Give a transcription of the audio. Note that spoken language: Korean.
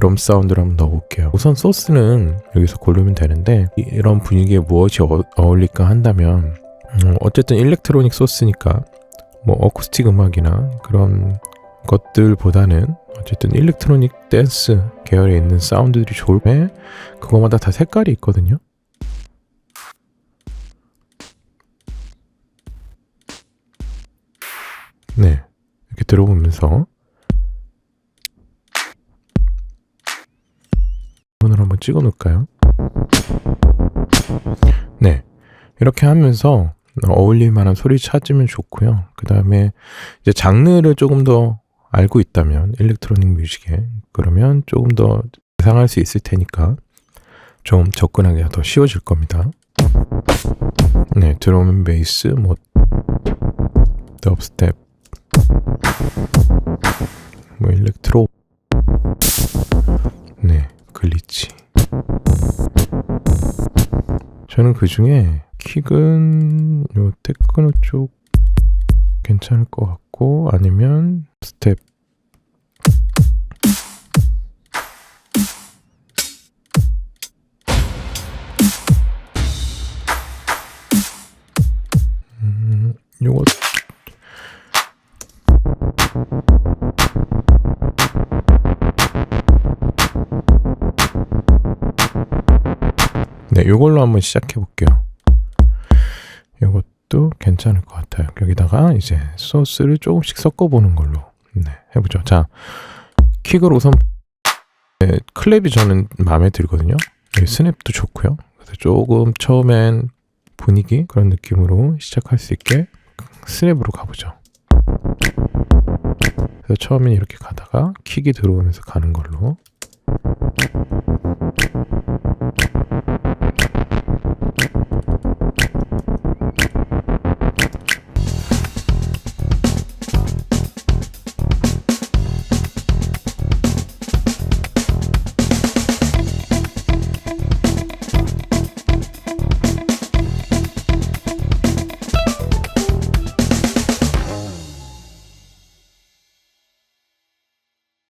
드럼 사운드를 한번 넣어볼게요. 우선 소스는 여기서 고르면 되는데 이- 이런 분위기에 무엇이 어, 어울릴까 한다면 음, 어쨌든 일렉트로닉 소스니까 뭐 어쿠스틱 음악이나 그런 것들보다는 어쨌든 일렉트로닉 댄스 계열에 있는 사운드들이 좋을 때 그거마다 다 색깔이 있거든요. 네. 이렇게 들어보면서 찍어 놓을까요? 네. 이렇게 하면서 어울릴 만한 소리 찾으면 좋고요. 그 다음에 이제 장르를 조금 더 알고 있다면 일렉트로닉 뮤직에 그러면 조금 더 예상할 수 있을 테니까 좀 접근하기가 더 쉬워질 겁니다. 네, 드럼 베이스, 뭐 덥스텝, 뭐 일렉트로, 저는 그 중에 킥은 요 테크노 쪽 괜찮을 것 같고 아니면 스텝. 음, 요 거 네, 요걸로 한번 시작해 볼게요. 요것도 괜찮을 것 같아요. 여기다가 이제 소스를 조금씩 섞어 보는 걸로 네, 해보죠. 자, 킥을 우선 네, 클랩이 저는 마음에 들거든요. 여기 스냅도 좋고요. 그래서 조금 처음엔 분위기 그런 느낌으로 시작할 수 있게 스냅으로 가보죠. 그래서 처음엔 이렇게 가다가 킥이 들어오면서 가는 걸로